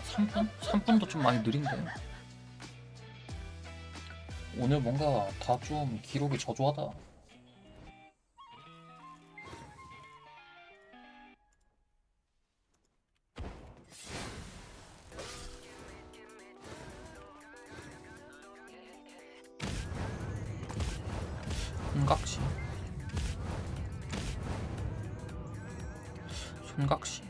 3분? 3분도 좀 많이 느린데. 오늘 뭔가 다 좀 기록이 저조하다. 손각시. 손각시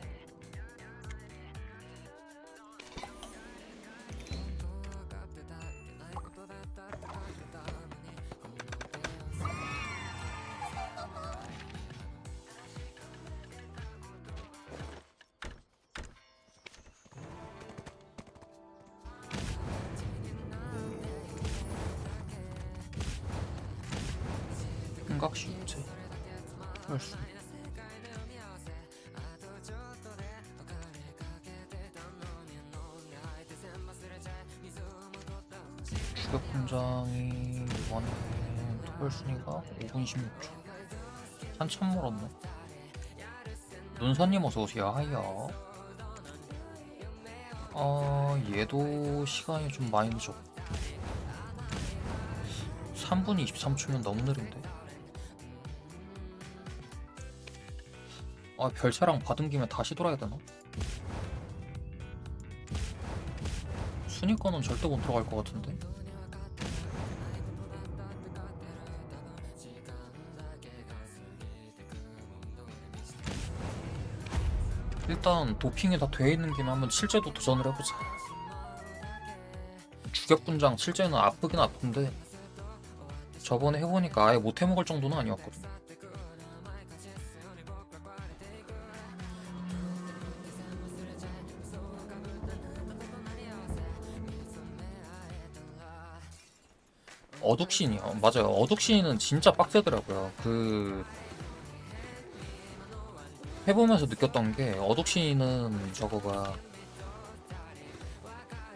삼각시 유체 혈수 추격 분장이 원하는 혈순위가 5분 16초. 한참 멀었네. 눈사님 어서오세요. 하이야. 어 얘도 시간이 좀 많이 늦었고. 3분 23초면 너무 느린데 아 별차랑 받은 김에 다시 돌아야 되나? 순위권은 절대 못 들어갈 것 같은데? 일단 도핑이 다 돼 있는 김에 한번 실제도 도전을 해보자. 주격분장 실제는 아프긴 아픈데 저번에 해보니까 아예 못 해먹을 정도는 아니었거든 어둑신이요. 맞아요. 어둑신은 진짜 빡세더라고요. 그 해보면서 느꼈던 게 어둑신은 저거가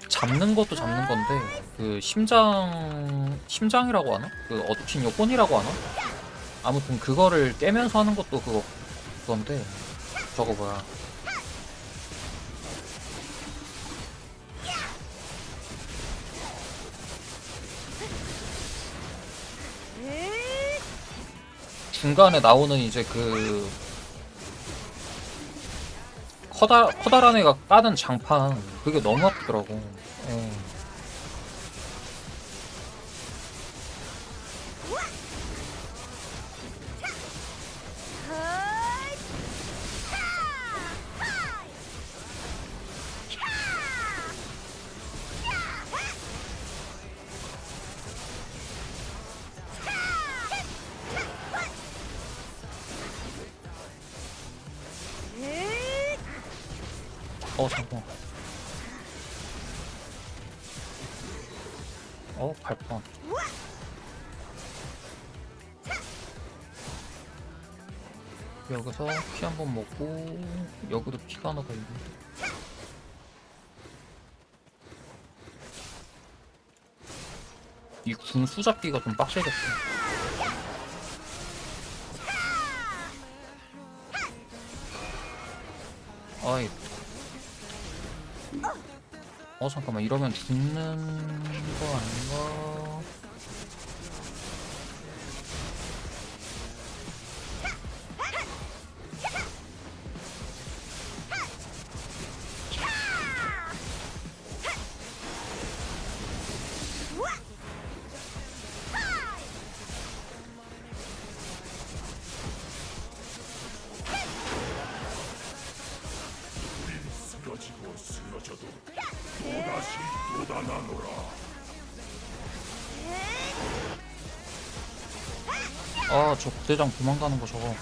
잡는 것도 잡는 건데 그 심장 심장이라고 하나? 그 어둑신이 혼이라고 하나? 아무튼 그거를 깨면서 하는 것도 그거 그건데 저거 뭐야? 중간에 나오는 이제 그 커다 커다란 애가 까는 장판 그게 너무 아프더라고. 예. 어 잠깐. 어 발판. 여기서 피 한 번 먹고 여기도 피가 하나 더 있는데. 이 궁수 잡기가 좀 빡세겠다. 아이 어 잠깐만 이러면 죽는 거 아닌가? 쓰러져도 또다시 돋아나노라. 아 저 부대장 도망가는 거 저거